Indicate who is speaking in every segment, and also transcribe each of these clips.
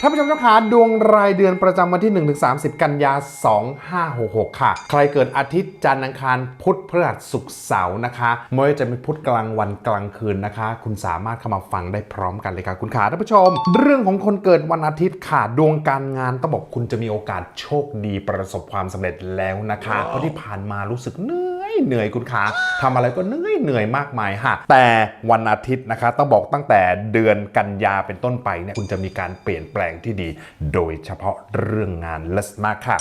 Speaker 1: ท่านผู้ชมเจ้าขาดวงรายเดือนประจำวันที่ 1-30 กันยา 2566 ค่ะ ใครเกิดอาทิตย์จันทร์อังคารพุธพฤหัสศุกร์เสาร์นะคะไม่ว่าจะเป็นพุธกลางวันกลางคืนนะคะ คุณสามารถเข้ามาฟังได้พร้อมกันเลยค่ะคุณขาท่านผู้ชม เรื่องของคนเกิดวันอาทิตย์ค่ะดวงการงานต้องบอกคุณจะมีโอกาสโชคดีประสบความสำเร็จแล้วนะคะเพราะที่ผ่านมารู้สึกเนื่อ เหนื่อยคุณขาทำอะไรก็เหนื่อยเหนื่อยมากมายค่ะ แต่วันอาทิตย์นะคะต้องบอกตั้งแต่เดือนกันยาเป็นต้นไปเนี่ยคุณจะมีการเปลี่ยนแปลงที่ดี โดยเฉพาะเรื่องงานเลสมากค่ะ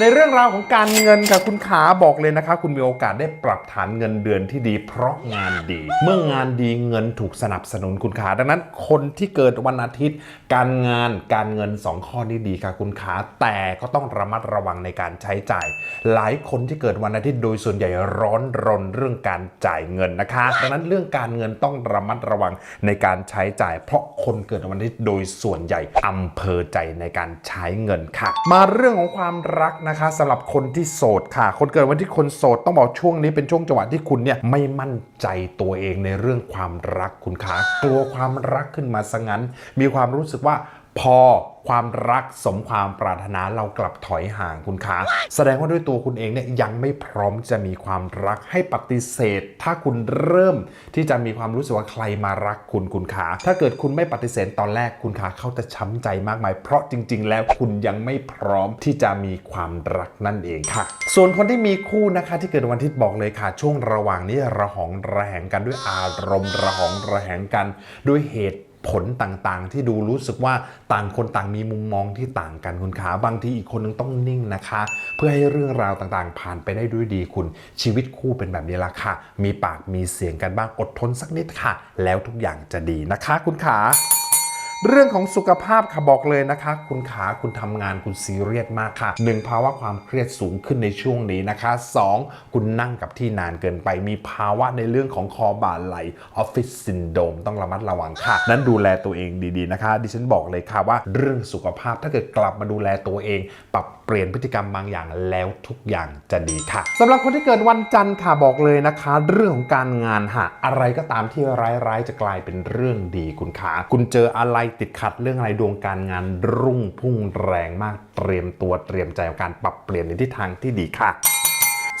Speaker 1: ในเรื่องราวของการเงินค่ะคุณขาบอกเลยนะคะ คุณมีโอกาสได้ปรับฐานเงินเดือนที่ดี เพราะงานดี เมื่องานดีเงินถูกสนับสนุนคุณขาดังนั้น คนที่เกิดวันอาทิตย์ การงานการเงิน 2 ข้อนี้ดีค่ะคุณขาแต่ก็ต้องระมัดระวังในการใช้จ่าย หลายคนที่เกิดวันอาทิตย์โดยส่วนใหญ่ร้อนรนเรื่องการจ่ายเงินนะคะ ดังนั้นเรื่องการเงินต้องระมัดระวังในการใช้จ่าย เพราะคนเกิดวันอาทิตย์โดยส่วนใหญ่อำเภอใจในการใช้เงินค่ะ มาเรื่องของความรักนะคะสำหรับคนที่โสดค่ะ คนเกิดวันที่คนโสดต้องบอกช่วงนี้เป็นช่วงจังหวะที่คุณเนี่ยไม่มั่นใจตัวเองในเรื่องความรักคุณคะกลัวความรักขึ้นมาซะงั้น มีความรู้สึกว่าพอ ความรักสมความปรารถนาเรากลับถอยห่างคุณคะแสดงว่าด้วยตัวคุณเองเนี่ยยังไม่พร้อมจะมีความรักให้ปฏิเสธ ถ้าคุณเริ่มที่จะมีความรู้สึกว่าใครมารักคุณคุณขาถ้าเกิดคุณไม่ปฏิเสธตอนแรกคุณขาเขาจะช้ำใจมากมาย เพราะจริง ๆ แล้วคุณยังไม่พร้อมที่จะมีความรักนั่นเองค่ะ ส่วนคนที่มีคู่นะคะที่เกิดวันอาทิตย์บอกเลยค่ะ ช่วงระหว่างนี้ระหองระแหงกันด้วยอารมณ์ระหองระแหงกันด้วยเหตุ ผลต่างๆ ที่ดูรู้สึกว่าต่างคนต่างมีมุมมองที่ต่างกันคุณขาบางทีอีกคนนึงต้องนิ่งนะคะ เพื่อให้เรื่องราวต่างๆ ผ่านไปได้ด้วยดีคุณ ชีวิตคู่เป็นแบบนี้ละค่ะ มีปากมีเสียงกันบ้างอดทนสักนิดค่ะ แล้วทุกอย่างจะดีนะคะ คุณขา เรื่องของสุขภาพค่ะบอกเลยนะคะ คุณขาคุณทำงานคุณซีเรียสมากค่ะ 1. ภาวะความเครียดสูงขึ้นในช่วงนี้นะคะ 2. คุณนั่งกับที่นานเกินไป มีภาวะในเรื่องของคอบ่าไหลออฟฟิศซินโดมต้องระมัดระวังค่ะ นั้นดูแลตัวเองดีๆนะคะ ดิฉันบอกเลยค่ะว่าเรื่องสุขภาพถ้าเกิดกลับมาดูแลตัวเองปรับ ปลี่ยนพฤติกรรมบางอย่างแล้วทุกอย่างจะดีค่ะสำหรับคนที่เกิดวันจันทร์ค่ะบอกเลยนะคะ เรื่องของการงานหะอะไรก็ตามที่ร้ายๆจะกลายเป็นเรื่องดีคุณขาคุณเจออะไรติดขัดเรื่องอะไรดวงการงานรุ่งพุ่งแรงมากเตรียมตัวเตรียมใจกับการปรับเปลี่ยนในทิศทางที่ดีค่ะ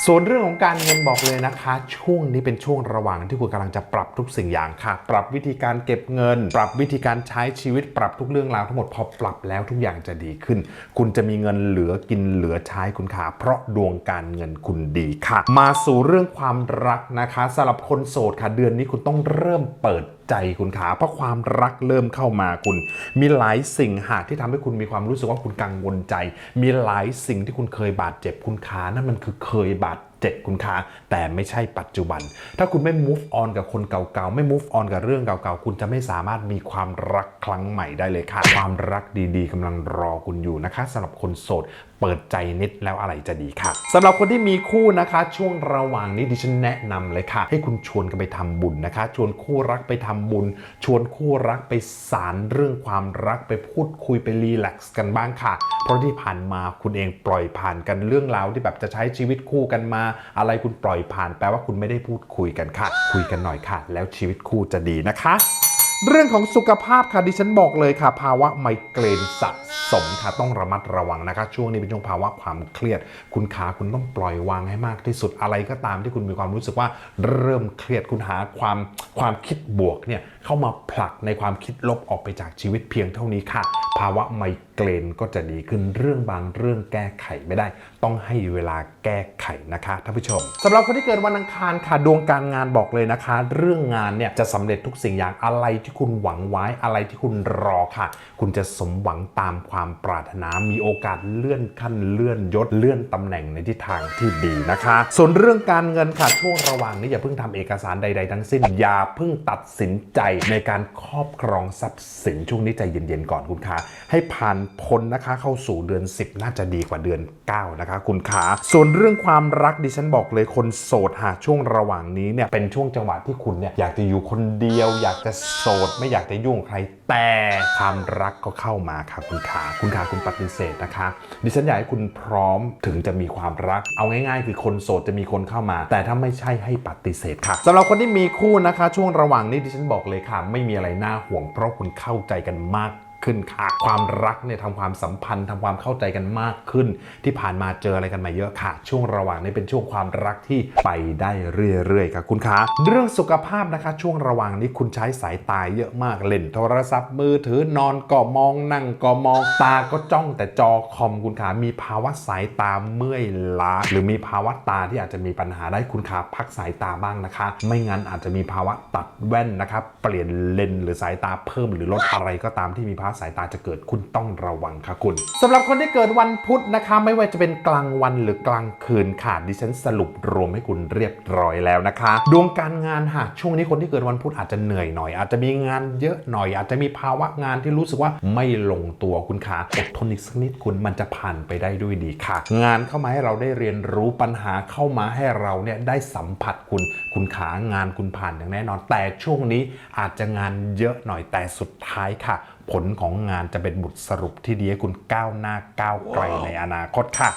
Speaker 1: ส่วนเรื่องของการเงินบอกเลยนะคะ ช่วงนี้เป็นช่วงระหว่างที่คุณกำลังจะปรับทุกสิ่งอย่างค่ะ ปรับวิธีการเก็บเงิน ปรับวิธีการใช้ชีวิต ปรับทุกเรื่องราวทั้งหมดพอปรับแล้วทุกอย่างจะดีขึ้น คุณจะมีเงินเหลือกินเหลือใช้คุณขาเพราะดวงการเงินคุณดีค่ะ มาสู่เรื่องความรักนะคะสำหรับคนโสดค่ะ เดือนนี้คุณต้องเริ่มเปิด ใจคุณขาเพราะความรักเริ่มเข้ามาคุณ มีหลายสิ่งหากที่ทำให้คุณมีความรู้สึกว่าคุณกังวลใจ มีหลายสิ่งที่คุณเคยบาดเจ็บคุณขานั่นมันคือเคยบาด เจ็บคุณขาแต่ไม่ใช่ปัจจุบัน ถ้าคุณไม่ move on กับคนเก่าๆ ไม่ move on กับเรื่องเก่าๆ คุณจะไม่สามารถมีความรักครั้งใหม่ได้เลยค่ะ ความรักดีๆกำลังรอคุณอยู่นะคะสำหรับคนโสดเปิดใจนิดแล้วอะไรจะดีค่ะสำหรับคนที่มีคู่นะคะ ช่วงระหว่างนี้ดิฉันแนะนำเลยค่ะ ให้คุณชวนกันไปทำบุญนะคะ ชวนคู่รักไปทำบุญ ชวนคู่รักไปสารเรื่องความรักไปพูดคุยไปรีแลกซ์กันบ้างค่ะ เพราะที่ผ่านมาคุณเองปล่อยผ่านกันเรื่องราวที่แบบจะใช้ชีวิตคู่กันมาอะไรคุณปล่อยผ่านแปลว่าคุณไม่ได้พูดคุยกันค่ะ คุยกันหน่อยค่ะ แล้วชีวิตคู่จะดีนะคะ เรื่องของสุขภาพค่ะดิฉันบอกเลยค่ะ ภาวะไมเกรนสะสมค่ะต้องระมัดระวังนะคะ ช่วงนี้เป็นช่วงภาวะความเครียด คุณขาคุณต้องปล่อยวางให้มากที่สุดอะไรก็ตามที่คุณมีความรู้สึกว่าเริ่มเครียดคุณหาความความคิดบวกเนี่ยเข้ามาผลักในความคิดลบออกไปจากชีวิตเพียงเท่านี้ค่ะ ภาวะไมเกรนก็จะดีขึ้นเรื่องบางเรื่องแก้ไขไม่ได้ ต้องให้เวลาแก้ไขนะคะท่านผู้ชมสำหรับคนที่เกิดวันอังคารค่ะดวงการงานบอกเลยนะคะ เรื่องงานเนี่ยจะสำเร็จทุกสิ่งอย่างอะไรที่คุณหวังไว้อะไรที่คุณรอค่ะ คุณจะสมหวังตามความปรารถนามีโอกาสเลื่อนขั้นเลื่อนยศเลื่อนตำแหน่งในทิศทางที่ดีนะคะ ส่วนเรื่องการเงินค่ะช่วงระหว่างนี้อย่าเพิ่งทำเอกสารใด ๆ ทั้งสิ้นอย่าเพิ่งตัดสินใจในการครอบครองทรัพย์สินช่วงนี้ใจเย็นๆก่อนคุณคะให้ผ่านพ้นนะคะเข้าสู่เดือน 10 น่าจะดีกว่าเดือน 9 นะคะ คุณขาส่วนเรื่องความรักดิฉันบอกเลยคนโสดหากช่วงระหว่างนี้เนี่ยเป็นช่วงจังหวะที่คุณเนี่ยอยากจะอยู่คนเดียว อยากจะโสดไม่อยากจะยุ่งใครแต่ความรักก็เข้ามาค่ะคุณขาคุณขาคุณปฏิเสธนะคะ ดิฉันอยากให้คุณพร้อมถึงจะมีความรัก เอาง่าย ๆ คือคนโสดจะมีคนเข้ามา แต่ถ้าไม่ใช่ให้ปฏิเสธค่ะสำหรับคนที่มีคู่นะคะ ช่วงระหว่างนี้ดิฉันบอกเลยค่ะ ไม่มีอะไรน่าห่วงเพราะคุณเข้าใจกันมาก ขึ้นค่ะ ความรักเนี่ยทำความสัมพันธ์ทำความเข้าใจกันมากขึ้น ที่ผ่านมาเจออะไรกันมาเยอะค่ะ ช่วงระหว่างนี้เป็นช่วงความรักที่ไปได้เรื่อยๆค่ะคุณคะเรื่องสุขภาพนะคะ ช่วงระหว่างนี้คุณใช้สายตาเยอะมากเล่นโทรศัพท์มือถือนอนก็มองนั่งก็มองตาก็จ้องแต่จอคอมคุณขามีภาวะสายตาเมื่อยล้าหรือมีภาวะตาที่อาจจะมีปัญหาได้คุณขาพักสายตาบ้างนะคะ ไม่งั้นอาจจะมีภาวะตัดแว่นนะครับเปลี่ยนเลนหรือสายตาเพิ่มหรือลดอะไรก็ตามที่มีภาวะสายตาจะเกิดคุณต้องระวังค่ะคุณสำหรับคนที่เกิดวันพุธนะคะ ไม่ว่าจะเป็นกลางวันหรือกลางคืนค่ะดิฉันสรุปรวมให้คุณเรียบร้อยแล้วนะคะ ดวงการงานค่ะช่วงนี้คนที่เกิดวันพุธอาจจะเหนื่อยหน่อย อาจจะมีงานเยอะหน่อย อาจจะมีภาวะงานที่รู้สึกว่าไม่ลงตัวคุณขาอดทนอีกสักนิดคุณมันจะผ่านไปได้ด้วยดีค่ะ งานเข้ามาให้เราได้เรียนรู้ปัญหาเข้ามาให้เราเนี่ยได้สัมผัสคุณคุณขางานคุณผ่านอย่างแน่นอน แต่ช่วงนี้อาจจะงานเยอะหน่อยแต่สุดท้ายค่ะ ผลของงานจะเป็นบทสรุปที่ดีให้คุณก้าวหน้าก้าวไกลในอนาคตค่ะ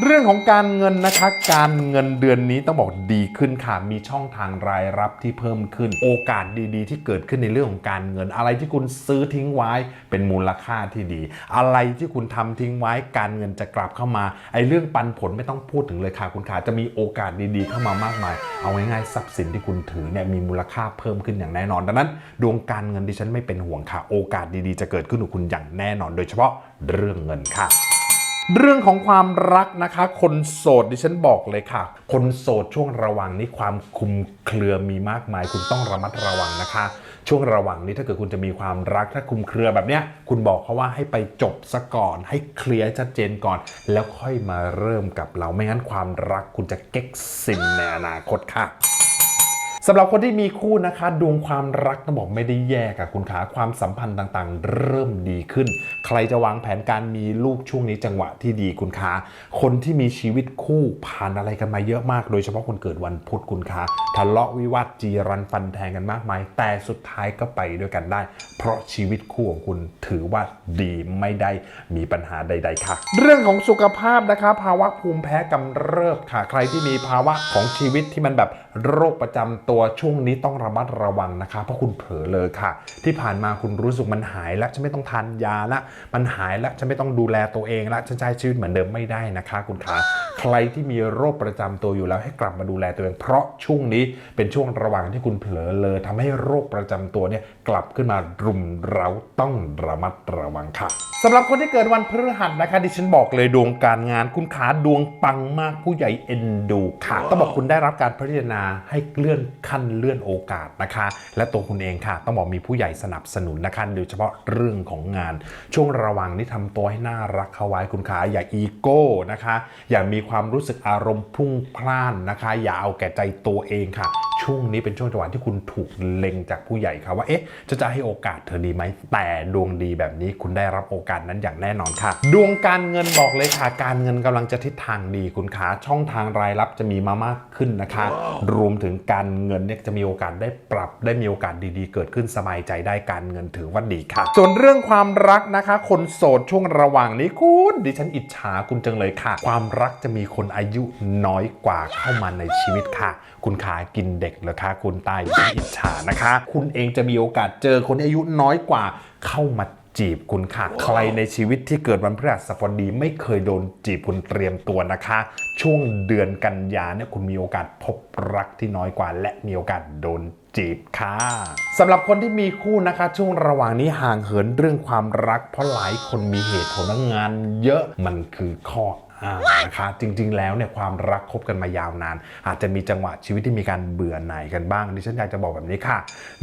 Speaker 1: เรื่องของการเงินนะคะ การเงินเดือนนี้ต้องบอกดีขึ้นค่ะ มีช่องทางรายรับที่เพิ่มขึ้น โอกาสดีๆ ที่เกิดขึ้นในเรื่องของการเงิน อะไรที่คุณซื้อทิ้งไว้เป็นมูลค่าที่ดี อะไรที่คุณทำทิ้งไว้ การเงินจะกลับเข้ามา ไอ้เรื่องปันผลไม่ต้องพูดถึงเลยค่ะ คุณขาจะมีโอกาสดีๆ เข้ามามากมาย เอาง่ายๆทรัพย์สินที่คุณถือเนี่ยมีมูลค่าเพิ่มขึ้นอย่างแน่นอน ดังนั้น ดวงการเงินดิฉันไม่เป็นห่วงค่ะ โอกาสดีๆ จะเกิดขึ้นกับคุณอย่างแน่นอน โดยเฉพาะเรื่องเงินค่ะ เรื่องของความรักนะคะ คนโสดดิฉันบอกเลยค่ะ คนโสดช่วงระหว่างนี้ความคุมเครือมีมากมาย คุณต้องระมัดระวังนะคะ ช่วงระหว่างนี้ถ้าเกิดคุณจะมีความรักถ้าคุมเครือแบบเนี้ยคุณบอกเขาว่าให้ไปจบซะก่อน ให้เคลียร์ชัดเจนก่อน แล้วค่อยมาเริ่มกับเราไม่งั้นความรักคุณจะเก๊กซิมในอนาคตค่ะ สำหรับคนที่มีคู่นะคะดวงความรักต้องบอกไม่ได้แย่กับคุณขาความสัมพันธ์ต่างๆ เริ่มดีขึ้น ใครจะวางแผนการมีลูกช่วงนี้จังหวะที่ดีคุณขาคนที่มีชีวิตคู่ผ่านอะไรกันมาเยอะมาก โดยเฉพาะคนเกิดวันพุธคุณขาทะเลาะวิวาทจีรันฟันแทงกันมากมาย แต่สุดท้ายก็ไปด้วยกันได้ เพราะชีวิตคู่ของคุณถือว่าดีไม่ได้มีปัญหาใด ๆ ค่ะ เรื่องของสุขภาพนะคะภาวะภูมิแพ้กำเริบค่ะ ใครที่มีภาวะของชีวิตที่มันแบบโรคประจำตัวช่วงนี้ต้องระมัดระวังนะคะ เพราะคุณเผลอเลยค่ะ ที่ผ่านมาคุณรู้สึกมันหายแล้วฉันไม่ต้องทานยาละ มันหายแล้วฉันไม่ต้องดูแลตัวเองละฉันใช้ชีวิตเหมือนเดิมไม่ได้นะคะ คุณขาใครที่มีโรคประจำตัวอยู่แล้วให้กลับมาดูแลตัวเอง เพราะช่วงนี้เป็นช่วงระหว่างที่คุณเผลอเลยทำให้โรคประจำตัวเนี่ยกลับขึ้นมารุมเราต้องระมัดระวังค่ะสำหรับคนที่เกิดวันพฤหัสนะคะดิฉันบอกเลยดวงการงานคุณขาดวงปังมากผู้ใหญ่เอ็นดูค่ะ ต้องบอกคุณได้รับการพิจารณาให้เลื่อนขั้นเลื่อนโอกาสนะคะ และตัวคุณเองค่ะ ต้องบอกมีผู้ใหญ่สนับสนุนนะคะโดยเฉพาะเรื่องของงาน ช่วงระว่างนี้ทำตัวให้น่ารักเข้าไว้คุณขาอย่าอีโก้นะคะ อย่ามีความรู้สึกอารมณ์พุ่งพล่านนะคะ อย่าเอาแก่ใจตัวเองค่ะ ช่วงนี้เป็นช่วงจังหวะที่คุณถูกเล็งจากผู้ใหญ่ค่ะว่าเอ๊ะจะจะให้โอกาสเธอดีไหม แต่ดวงดีแบบนี้คุณได้รับโอกาสนั้นอย่างแน่นอนค่ะ ดวงการเงินบอกเลยค่ะ การเงินกำลังจะทิศทางดีคุณขาช่องทางรายรับจะมีมามากขึ้นนะคะ รวมถึงการเงินเนี่ยจะมีโอกาสได้ปรับได้มีโอกาสดีๆ เกิดขึ้นสบายใจได้การเงินถือว่าดีค่ะ ส่วนเรื่องความรักนะคะ คนโสดช่วงระหว่างนี้คุณดิฉันอิจฉาคุณจังเลยค่ะ ความรักจะมีคนอายุน้อยกว่าเข้ามาในชีวิตค่ะ คุณขากินเด็กเหรอคะคุณตายดิฉันอิจฉานะคะ คุณเองจะมีโอกาสเจอคนที่อายุน้อยกว่าเข้ามาจีบคุณค่ะ ใครในชีวิตที่เกิดวันพฤหัสบดีไม่เคยโดนจีบคุณเตรียมตัวนะคะ ช่วงเดือนกันยาเนี่ยคุณมีโอกาสพบรักที่น้อยกว่า และมีโอกาสโดนจีบค่ะสำหรับคนที่มีคู่นะคะ ช่วงระหว่างนี้ห่างเหินเรื่องความรัก เพราะหลายคนมีเหตุผลและงานเยอะมันคือข้ออ้าง นะคะจริง ๆ แล้วเนี่ยความรักคบกันมายาวนาน อาจจะมีจังหวะชีวิตที่มีการเบื่อหน่ายกันบ้างดิฉันอยากจะบอกแบบนี้ค่ะ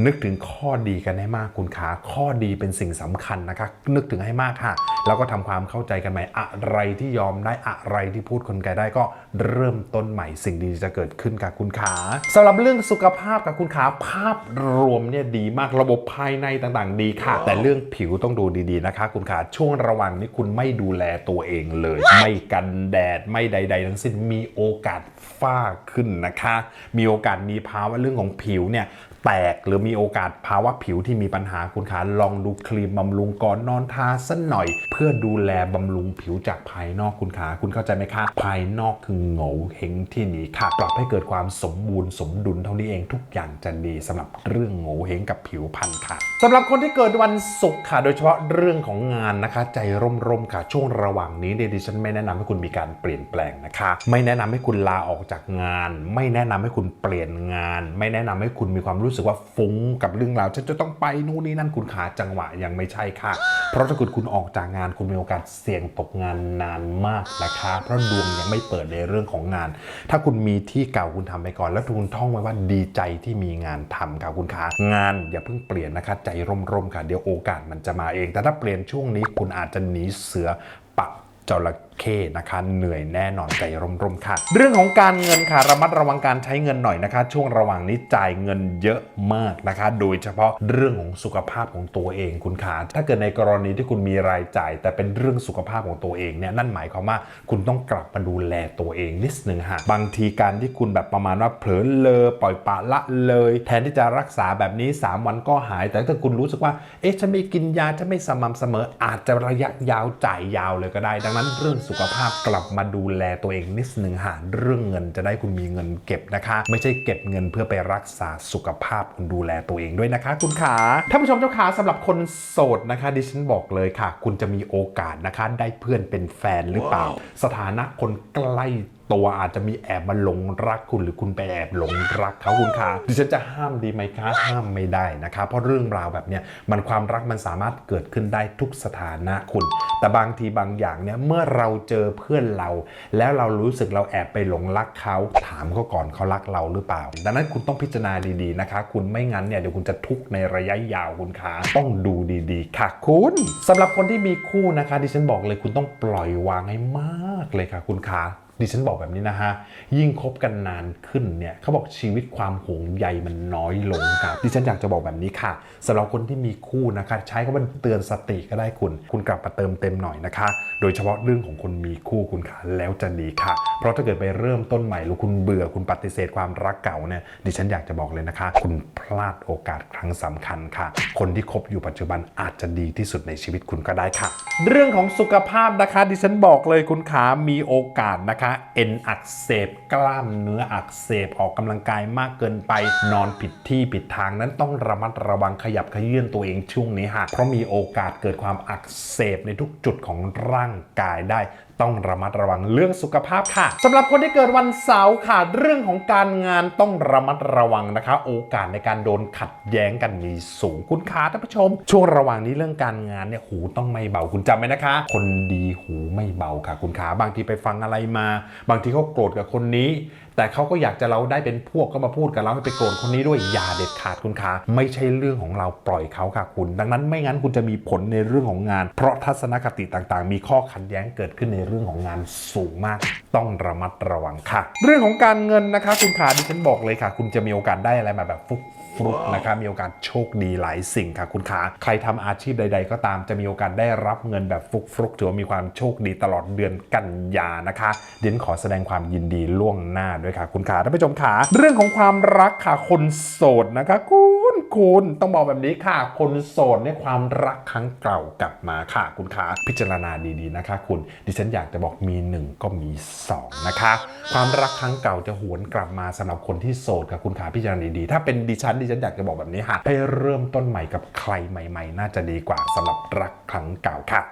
Speaker 1: นึกถึงข้อดีกันให้มากคุณขาข้อดีเป็นสิ่งสำคัญนะคะ นึกถึงให้มากค่ะ แล้วก็ทำความเข้าใจกันใหม่อะไรที่ยอมได้อะไรที่พูดคนกันได้ก็เริ่มต้นใหม่สิ่งดีจะเกิดขึ้นกับคุณขาสำหรับเรื่องสุขภาพกับคุณขาภาพรวมเนี่ยดีมากระบบภายในต่างๆ ดีค่ะ แต่เรื่องผิวต้องดูดีๆนะคะ คุณขาช่วงระหว่างนี้คุณไม่ดูแลตัวเองเลย ไม่กันแดดไม่ใด ๆ ทั้งสิ้นมีโอกาสฝ้าขึ้นนะคะ มีโอกาสมีภาวะเรื่องของผิวเนี่ย แตกหรือมีโอกาสภาวะผิวที่มีปัญหาคุณขาลองดูครีมบำรุงก่อนนอนทาสักหน่อย เพื่อดูแลบำรุงผิวจากภายนอกคุณขาคุณเข้าใจไหมคะภายนอกคือโง่เฮงที่นี้ค่ะปรับให้เกิดความสมบูรณ์สมดุลเท่านี้เองทุกอย่างจะดีสำหรับเรื่องโง่เฮงกับผิวพรรณค่ะสำหรับคนที่เกิดวันศุกร์ค่ะ โดยเฉพาะเรื่องของงานนะคะ ใจร่มๆค่ะ ช่วงระหว่างนี้เนี่ยดิฉันไม่แนะนำให้คุณมีการเปลี่ยนแปลงนะคะ ไม่แนะนำให้คุณลาออกจากงาน ไม่แนะนำให้คุณเปลี่ยนงาน ไม่แนะนำให้คุณมีความรูู้้สึกว่าฟุ้งกับเรื่องราวฉันจะต้องไปนู่นนี่นั่นคุณขาจังหวะยังไม่ใช่ค่ะ เพราะถ้าเกิดคุณออกจากงานคุณมีโอกาสเสี่ยงตกงานนานมากนะคะ เพราะดวงยังไม่เปิดในเรื่องของงาน ถ้าคุณมีที่เก่าคุณทำไปก่อน แล้วคุณท่องไว้ว่าดีใจที่มีงานทำค่ะคุณขางานอย่าเพิ่งเปลี่ยนนะคะ ใจร่มๆค่ะเดี๋ยวโอกาสมันจะมาเอง แต่ถ้าเปลี่ยนช่วงนี้คุณอาจจะหนีเสือปะจระ เข้นะคะ เหนื่อยแน่นอนใจร่มๆค่ะ เรื่องของการเงินค่ะระมัดระวังการใช้เงินหน่อยนะคะ ช่วงระหว่างนี้จ่ายเงินเยอะมากนะคะ โดยเฉพาะเรื่องของสุขภาพของตัวเองคุณขาถ้าเกิดในกรณีที่คุณมีรายจ่าย แต่เป็นเรื่องสุขภาพของตัวเองเนี่ยนั่นหมายความว่าคุณต้องกลับมาดูแลตัวเองนิดนึงฮะบางทีการที่คุณแบบประมาณว่าเผลอเลอปล่อยปละละเลย แทนที่จะรักษาแบบนี้ 3 วันก็หาย แต่ถ้าคุณรู้สึกว่าเอ๊ะฉันไม่กินยาฉันไม่สม่ำเสมออาจจะระยะยาวจ่ายยาวเลยก็ได้ ดังนั้นเรื่องสุขภาพกลับมาดูแลตัวเองนิดนึงหาเรื่องเงินจะได้คุณมีเงินเก็บนะคะ ไม่ใช่เก็บเงินเพื่อไปรักษาสุขภาพคุณดูแลตัวเองด้วยนะคะ คุณขาท่านผู้ชมเจ้าขาสำหรับคนโสดนะคะ ดิฉันบอกเลยค่ะ คุณจะมีโอกาสนะคะ ได้เพื่อนเป็นแฟนหรือเปล่า สถานะคนใกล้ ตัวอาจจะมีแอบมาหลงรักคุณหรือคุณไปแอบหลงรักเขาคุณคะดิฉันจะห้ามดีไหมคะห้ามไม่ได้นะคะเพราะเรื่องราวแบบเนี้ยมันความรักมันสามารถเกิดขึ้นได้ทุกสถานะคุณ แต่บางทีบางอย่างเนี่ยเมื่อเราเจอเพื่อนเรา แล้วเรารู้สึกเราแอบไปหลงรักเขาถามเขาก่อนเขารักเราหรือเปล่า ดังนั้นคุณต้องพิจารณาดีๆนะคะ คุณไม่งั้นเนี่ยเดี๋ยวคุณจะทุกข์ในระยะยาวคุณคะต้องดูดีๆ ค่ะคุณสำหรับคนที่มีคู่นะคะดิฉันบอกเลยคุณต้องปล่อยวางให้มากเลยค่ะคุณคะ ดิฉันบอกแบบนี้นะฮะ ยิ่งคบกันนานขึ้นเนี่ยเขาบอกชีวิตความห่วงใยมันน้อยลงครับดิฉันอยากจะบอกแบบนี้ค่ะสำหรับคนที่มีคู่นะคะ ใช้ก็เป็นเตือนสติก็ได้คุณ คุณกลับมาเติมเต็มหน่อยนะคะ โดยเฉพาะเรื่องของคนมีคู่คุณค่ะแล้วจะดีค่ะ เพราะถ้าเกิดไปเริ่มต้นใหม่หรือคุณเบื่อคุณปฏิเสธความรักเก่าเนี่ยดิฉันอยากจะบอกเลยนะคะ คุณพลาดโอกาสครั้งสำคัญค่ะ คนที่คบอยู่ปัจจุบันอาจจะดีที่สุดในชีวิตคุณก็ได้ค่ะ เรื่องของสุขภาพนะคะ ดิฉันบอกเลยคุณขามีโอกาสนะคะเอ็นอักเสบกล้ามเนื้ออักเสบออกกำลังกายมากเกินไปนอนผิดที่ผิดทางนั้นต้องระมัดระวังขยับขยื่นตัวเองช่วงนี้ค่ะเพราะมีโอกาสเกิดความอักเสบในทุกจุดของร่างกายได้ต้องระมัดระวังเรื่องสุขภาพค่ะสำหรับคนที่เกิดวันเสาร์ค่ะเรื่องของการงานต้องระมัดระวังนะคะ โอกาสในการโดนขัดแย้งกันมีสูงคุณขาท่านผู้ชม ช่วงระหว่างนี้เรื่องการงานเนี่ยหูต้องไม่เบาคุณจำไว้นะคะ คนดีหูไม่เบาค่ะ คุณขาบางทีไปฟังอะไรมาบางทีเขาโกรธกับคนนี้ แต่เขาก็อยากจะเราได้เป็นพวกก็มาพูดกับเราให้ไปโกรธคนนี้ด้วยอย่าเด็ดขาดคุณขาไม่ใช่เรื่องของเราปล่อยเขาค่ะคุณ ดังนั้นไม่งั้นคุณจะมีผลในเรื่องของงาน เพราะทัศนคติต่างๆ มีข้อขัดแย้งเกิดขึ้นในเรื่องของงานสูงมาก ต้องระมัดระวังค่ะ เรื่องของการเงินนะคะ คุณขาดิฉันบอกเลยค่ะ คุณจะมีโอกาสได้อะไรมาแบบฟุก ฟลุกนะครับมีโอกาสโชคดีหลายสิ่งค่ะคุณขาใครทำอาชีพใด ๆ ก็ตามจะมีโอกาสได้รับเงินแบบฟลุกฟลุกถือว่ามีความโชคดีตลอดเดือนกันยานะคะเดี๋ยวขอแสดงความยินดีล่วงหน้าด้วยค่ะ คุณขาท่านผู้ชมขาเรื่องของความรักค่ะคนโสดนะคะคุณ คุณต้องบอกแบบนี้ค่ะ คนโสดในความรักครั้งเก่ากลับมาค่ะ คุณขาพิจารณาดีๆนะคะ คุณดิฉันอยากจะบอกมีหนึ่งก็มีสองนะคะ ความรักครั้งเก่าจะหวนกลับมาสำหรับคนที่โสดค่ะคุณขาพิจารณาดีๆถ้าเป็นดิฉันดิฉันอยากจะบอกแบบนี้ค่ะให้เริ่มต้นใหม่กับใครใหม่ ๆ น่าจะดีกว่าสำหรับรักครั้งเก่าค่ะ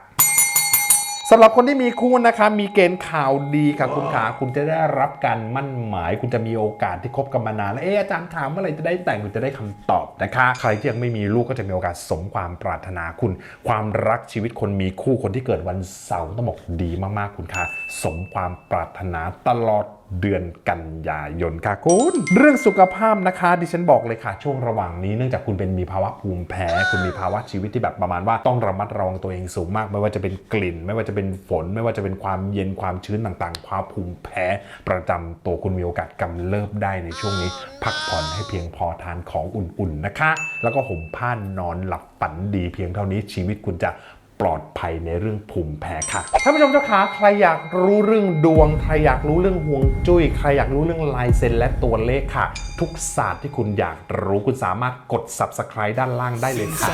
Speaker 1: สำหรับคนที่มีคู่นะคะมีเกณฑ์ข่าวดีค่ะคุณขาคุณจะได้รับการมั่นหมาย คุณจะมีโอกาสที่คบกันมานานแล้วเอออาจารย์ถามเมื่อไหร่จะได้แต่งคุณจะได้คำตอบนะคะ ใครที่ยังไม่มีลูกก็จะมีโอกาสสมความปรารถนาคุณ ความรักชีวิตคนมีคู่คนที่เกิดวันเสาร์ต้องบอกดีมากๆคุณค่ะสมความปรารถนาตลอด เดือนกันยายนค่ะคุณเรื่องสุขภาพนะคะ ดิฉันบอกเลยค่ะ ช่วงระหว่างนี้เนื่องจากคุณเป็นมีภาวะภูมิแพ้ คุณมีภาวะชีวิตที่แบบประมาณว่าต้องระมัดระวังตัวเองสูงมาก ไม่ว่าจะเป็นกลิ่น ไม่ว่าจะเป็นฝน ไม่ว่าจะเป็นความเย็นความชื้นต่างๆ ความภูมิแพ้ ประจำตัวคุณมีโอกาสกำเริบได้ในช่วงนี้ พักผ่อนให้เพียงพอทานของอุ่นๆนะคะ แล้วก็ห่มผ้านอนหลับฝันดีเพียงเท่านี้ชีวิตคุณจะ ปลอดภัยในเรื่องภูมิแพ้ค่ะท่านผู้ชมเจ้าขาใครอยากรู้เรื่องดวง ใครอยากรู้เรื่องห่วงจุ้ย ใครอยากรู้เรื่องลายเซ็นและตัวเลขค่ะ ทุกศาสตร์ที่คุณอยากรู้คุณสามารถกด subscribe ด้านล่างได้เลยค่ะ